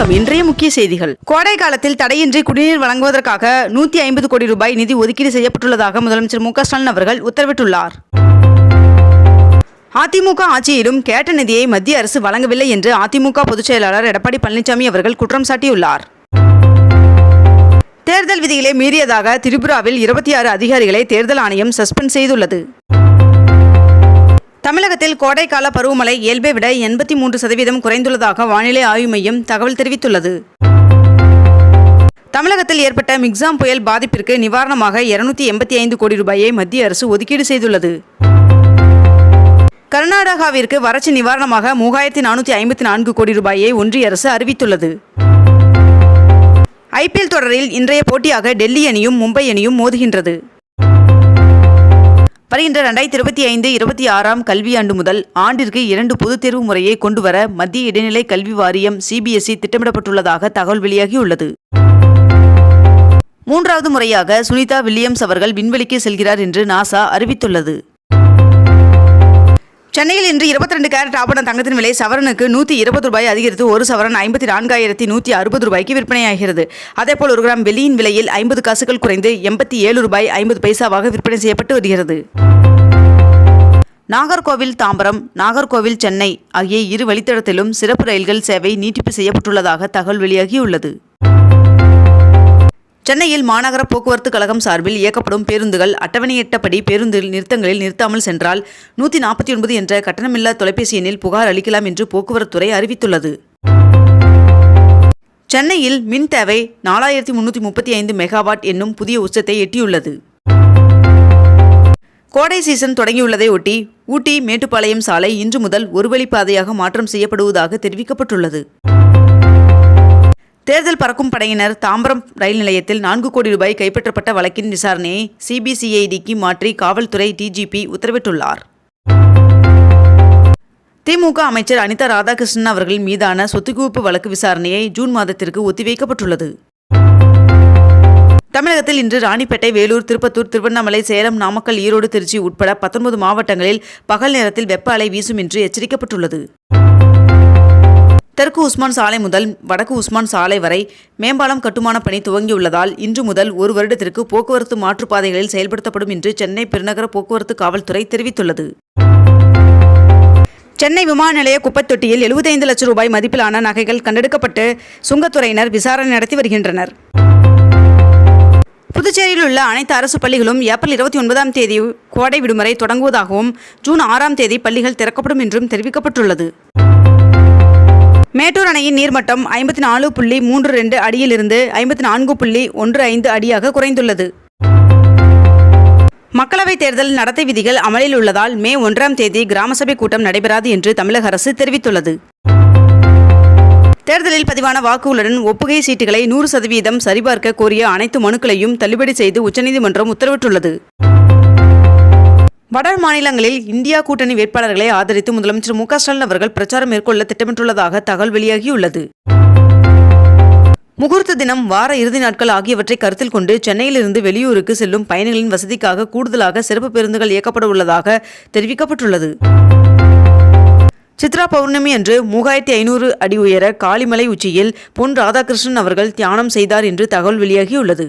வணக்கம். இன்றைய முக்கிய செய்திகள். கோடை காலத்தில் தடையின்றி குடிநீர் வழங்குவதற்காக நூத்தி ஐம்பது கோடி ரூபாய் நிதி ஒதுக்கீடு செய்யப்பட்டுள்ளதாக முதலமைச்சர் மு ஸ்டாலின் அவர்கள் உத்தரவிட்டுள்ளார். அதிமுக ஆட்சியிலும் கேட்ட நிதியை மத்திய அரசு வழங்கவில்லை என்று அதிமுக பொதுச் செயலாளர் எடப்பாடி பழனிசாமி அவர்கள் குற்றம் சாட்டியுள்ளார். தேர்தல் விதிகளை மீறியதாக திரிபுராவில் இருபத்தி ஆறு அதிகாரிகளை தேர்தல் ஆணையம் சஸ்பெண்ட் செய்துள்ளது. தமிழகத்தில் கோடைக்கால பருவமழை இயல்பை விட எண்பத்தி மூன்று சதவீதம் குறைந்துள்ளதாக வானிலை ஆய்வு மையம் தகவல் தெரிவித்துள்ளது. தமிழகத்தில் ஏற்பட்ட மிக்சாம் புயல் பாதிப்பிற்கு நிவாரணமாக இருநூத்தி எண்பத்தி ஐந்து கோடி ரூபாயை மத்திய அரசு ஒதுக்கீடு செய்துள்ளது. கர்நாடகாவிற்கு வறட்சி நிவாரணமாக மூவாயிரத்தி நானூற்றி ஐம்பத்தி நான்கு கோடி ரூபாயை ஒன்றிய அரசு அறிவித்துள்ளது. ஐபிஎல் தொடரில் இன்றைய போட்டியாக டெல்லி அணியும் மும்பை அணியும் மோதுகின்றது. வருகின்ற ரெண்டாயிரத்தி இருபத்தி ஐந்து இருபத்தி ஆறாம் கல்வியாண்டு முதல் ஆண்டிற்கு இரண்டு பொதுத் தேர்வு முறையை கொண்டுவர மத்திய இடைநிலை கல்வி வாரியம் சிபிஎஸ்இ திட்டமிடப்பட்டுள்ளதாக தகவல் வெளியாகியுள்ளது. மூன்றாவது முறையாக சுனிதா வில்லியம்ஸ் அவர்கள் விண்வெளிக்கு செல்கிறார் என்று நாசா அறிவித்துள்ளது. சென்னையில் இன்று இருபத்தி ரெண்டு கேரட் ஆபரண தங்கத்தின் விலை சவரனுக்கு நூற்றி இருபது ரூபாய் அதிகரித்து ஒரு சவரன் ஐம்பத்தி நான்காயிரத்தி நூற்றி அறுபது ரூபாய்க்கு விற்பனையாகிறது. அதேபோல் ஒரு கிராம் வெள்ளியின் விலையில் ஐம்பது காசுகள் குறைந்து எண்பத்தி ஏழு ரூபாய் ஐம்பது பைசாவாக விற்பனை செய்யப்பட்டு வருகிறது. நாகர்கோவில் தாம்பரம் நாகர்கோவில் சென்னை ஆகிய இரு வழித்தடத்திலும் சிறப்பு ரயில்கள் சேவை நீட்டிப்பு செய்யப்பட்டுள்ளதாக தகவல் வெளியாகியுள்ளது. சென்னையில் மாநகர போக்குவரத்து கழகம் சார்பில் இயக்கப்படும் பேருந்துகள் அட்டவணையிட்டபடி பேருந்து நிறுத்தங்களில் நிறுத்தாமல் சென்றால் நூற்றி நாற்பத்தி ஒன்பது என்ற கட்டணமில்லா தொலைபேசி எண்ணில் புகார் அளிக்கலாம் என்று போக்குவரத்துறை அறிவித்துள்ளது. சென்னையில் மின் தேவை நாலாயிரத்தி முன்னூற்றி முப்பத்தி ஐந்து மெகாவாட் என்னும் புதிய உச்சத்தை எட்டியுள்ளது. கோடை சீசன் தொடங்கியுள்ளதை ஒட்டி ஊட்டி மேட்டுப்பாளையம் சாலை இன்று முதல் ஒருவழிப்பாதையாக மாற்றம் செய்யப்படுவதாக தெரிவிக்கப்பட்டுள்ளது. தேர்தல் பறக்கும் படையினர் தாம்பரம் ரயில் நிலையத்தில் நான்கு கோடி ரூபாய் கைப்பற்றப்பட்ட வழக்கின் விசாரணையை சிபிசிஐடிக்கு மாற்றி காவல்துறை டிஜிபி உத்தரவிட்டுள்ளார். திமுக அமைச்சர் அனிதா ராதாகிருஷ்ணன் அவர்கள் மீதான சொத்துக்குவிப்பு வழக்கு விசாரணையை ஜூன் மாதத்திற்கு ஒத்திவைக்கப்பட்டுள்ளது. தமிழகத்தில் இன்று ராணிப்பேட்டை வேலூர் திருப்பத்தூர் திருவண்ணாமலை சேலம் நாமக்கல் ஈரோடு திருச்சி உட்பட பத்தொன்பது மாவட்டங்களில் பகல் நேரத்தில் வெப்ப அலை வீசும் என்று எச்சரிக்கப்பட்டுள்ளது. தெற்கு உஸ்மான் சாலை முதல் வடக்கு உஸ்மான் சாலை வரை மேம்பாலம் கட்டுமான பணி துவங்கியுள்ளதால் இன்று முதல் ஒரு வருடத்திற்கு போக்குவரத்து மாற்றுப்பாதைகளில் செயல்படுத்தப்படும் என்று சென்னை பெருநகர போக்குவரத்து காவல்துறை தெரிவித்துள்ளது. சென்னை விமான நிலைய குப்பத்தொட்டியில் எழுபத்தைந்து லட்சம் ரூபாய் மதிப்பிலான நகைகள் கண்டெடுக்கப்பட்டு சுங்கத்துறையினர் விசாரணை நடத்தி வருகின்றனர். புதுச்சேரியில் உள்ள அனைத்து அரசு பள்ளிகளும் ஏப்ரல் இருபத்தி ஒன்பதாம் தேதி கோடை விடுமுறை தொடங்குவதாகவும் ஜூன் ஆறாம் தேதி பள்ளிகள் திறக்கப்படும் என்றும் தெரிவிக்கப்பட்டுள்ளது. மேட்டூர் அணையின் நீர்மட்டம் ஐம்பத்தி நாலு புள்ளி மூன்று ரெண்டு அடியிலிருந்து ஐம்பத்தி நான்கு புள்ளி ஒன்று ஐந்து அடியாக குறைந்துள்ளது. மக்களவைத் தேர்தல் நடத்தை விதிகள் அமலில் உள்ளதால் மே ஒன்றாம் தேதி கிராம சபை கூட்டம் நடைபெறாது என்று தமிழக அரசு தெரிவித்துள்ளது. தேர்தலில் பதிவான வாக்குகளுடன் ஒப்புகை சீட்டுகளை நூறு சதவீதம் சரிபார்க்க கோரிய அனைத்து மனுக்களையும் தள்ளுபடி செய்து உச்சநீதிமன்றம் உத்தரவிட்டுள்ளது. வட மாநிலங்களில் இந்தியா கூட்டணி வேட்பாளர்களை ஆதரித்து முதலமைச்சர் மு க ஸ்டாலின் அவர்கள் பிரச்சாரம் மேற்கொள்ள திட்டமிட்டுள்ளதாக தகவல் வெளியாகியுள்ளது. முகூர்த்த தினம் வார இறுதி நாட்கள் ஆகியவற்றை கருத்தில் கொண்டு சென்னையிலிருந்து வெளியூருக்கு செல்லும் பயணிகளின் வசதிக்காக கூடுதலாக சிறப்பு பேருந்துகள் இயக்கப்பட உள்ளதாக தெரிவிக்கப்பட்டுள்ளது. சித்ரா பௌர்ணமி அன்று மூவாயிரத்தி ஐநூறு அடி உயர காளிமலை உச்சியில் பொன் ராதாகிருஷ்ணன் அவர்கள் தியானம் செய்தார் என்று தகவல் வெளியாகியுள்ளது.